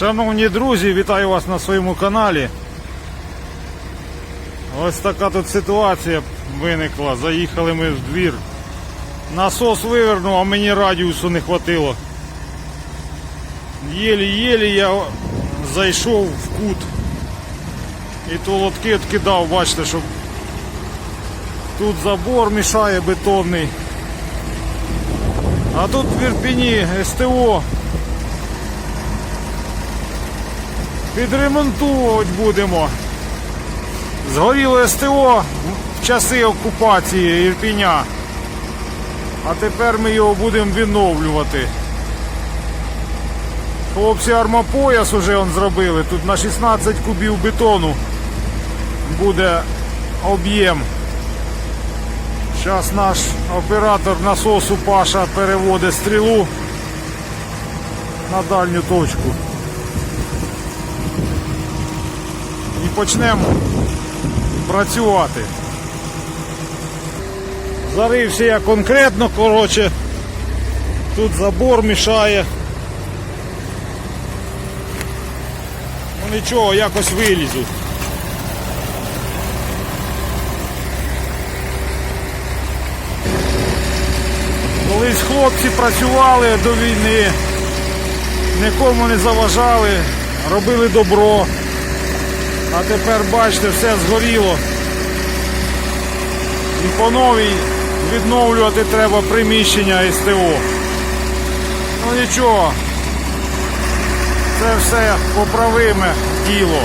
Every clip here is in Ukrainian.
Шановні друзі, вітаю вас на своєму каналі. Ось така тут ситуація виникла. Заїхали ми в двір. Насос вивернув, а мені радіусу не хватило. Єлі-єлі я зайшов в кут. І то лотки відкидав, бачите, щоб тут забор мішає бетонний. А тут в Ірпіні СТО Підремонтувати будемо. Згоріло СТО в часи окупації Ірпіня. А тепер ми його будемо відновлювати. Хлопці армопояс уже он зробили. Тут на 16 кубів бетону буде об'єм. Зараз наш оператор насосу Паша переводить стрілу на дальню точку. Почнемо працювати. Зарився я конкретно, коротше, тут забор мішає. Ну нічого, якось вилізу. Колись хлопці працювали до війни, нікому не заважали, робили добро. А тепер бачите, все згоріло. І по новій відновлювати треба приміщення СТО. Ну нічого, це все поправиме діло.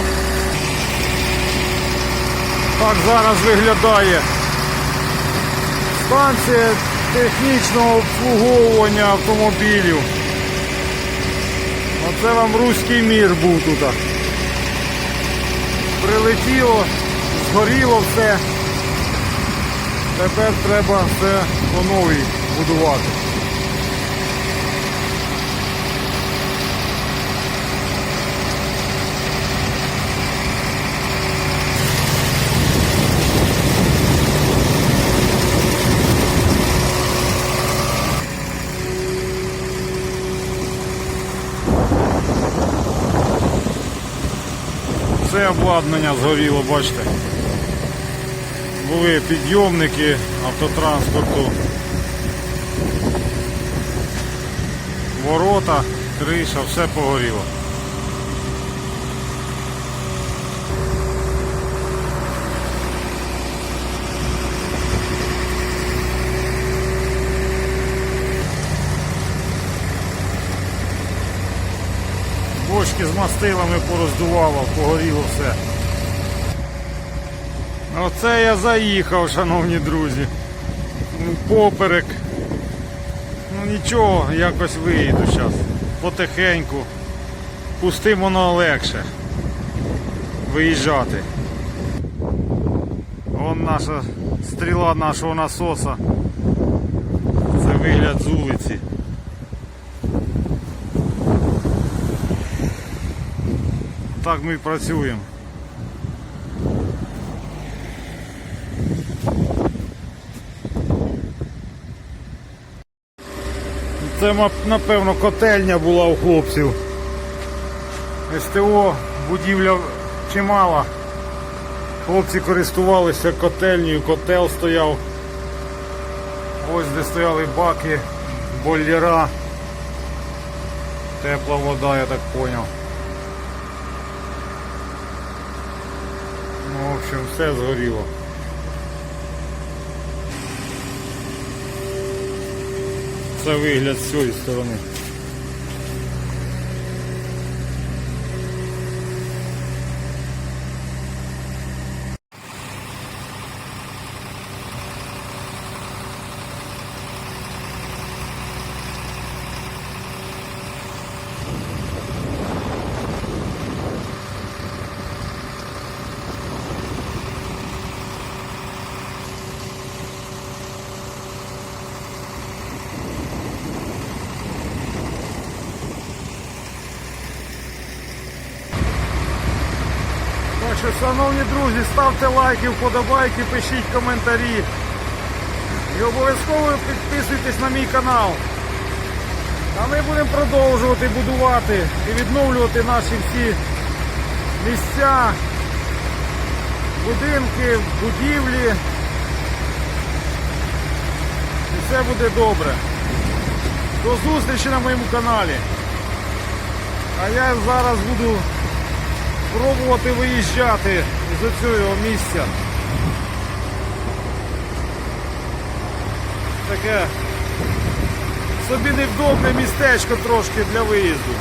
Так зараз виглядає станція технічного обслуговування автомобілів. Оце вам руський мір був тут прилетіло, згоріло все. Тепер треба все по новій будувати. Все обладнання згоріло, бачите. Були підйомники автотранспорту, ворота, криша, все погоріло. Бочки з мастилами пороздувало, погоріло все. Оце я заїхав, шановні друзі. Ну, Поперек. Ну нічого, якось виїду зараз. Потихеньку. Пустим воно легше. Виїжджати. Вон наша стріла нашого насоса. Це вигляд з вулиці. Так ми і працюємо. Це, напевно, котельня була у хлопців. СТО, будівля чимала. Хлопці користувалися котельнею, котел стояв. Ось де стояли баки, бойлера. Тепла вода, я так зрозумів. Ну, в общем, все згоріло. Це вигляд з цієї сторони. Що, шановні друзі, ставте лайки, вподобайки, пишіть коментарі. І обов'язково підписуйтесь на мій канал. А ми будемо продовжувати будувати і відновлювати наші всі місця, будинки, будівлі. І все буде добре. До зустрічі на моєму каналі. А я зараз буду пробувати виїжджати з цього місця. Таке собі невдобне містечко трошки для виїзду.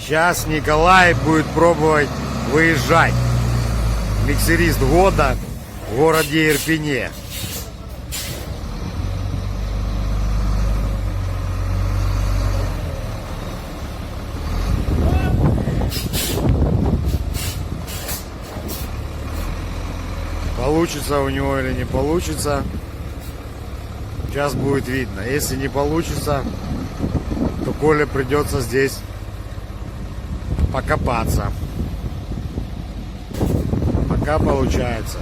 Сейчас Николай будет пробовать выезжать. Миксерист года в городе Ирпене. Получится у него или не получится, сейчас будет видно. Если не получится, то Коле придется здесь покопаться. Пока получается.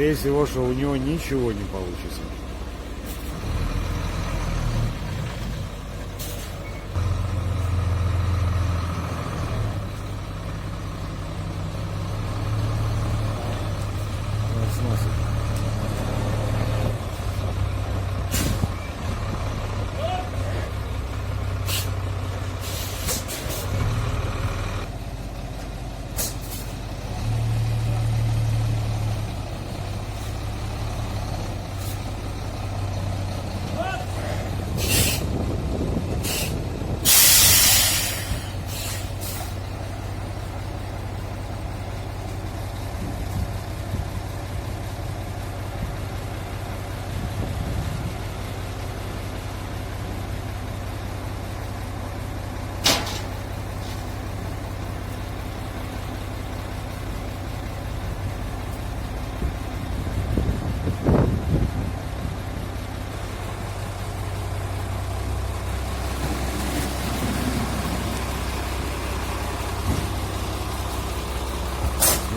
Скорее всего, что у него ничего не получится.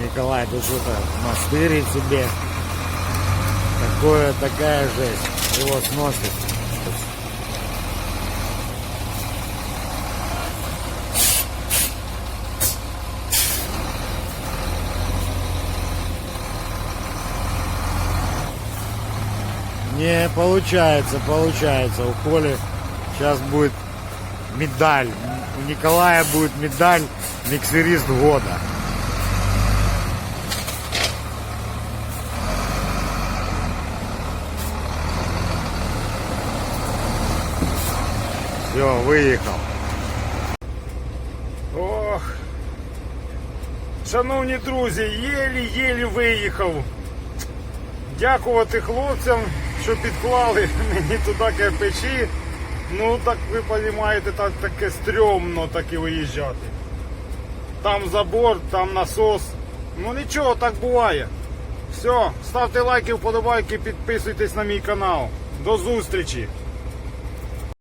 Николай тут что-то настырит себе. Такое, такая жесть. Его сносит. Не получается, получается. У Коли сейчас будет медаль. У Николая будет медаль миксерист года. Все, выехал. Ох. Шановні друзі, єлі-єлі виїхав. Дякувати хлопцям, що підклали мені туди кирпичі. Ну так ви розумієте, так таке стрьомно таки виїжджати. Там забор, там насос. Ну нічого, так буває. Все, ставте лайки, вподобайки, підписуйтесь на мій канал. До зустрічі!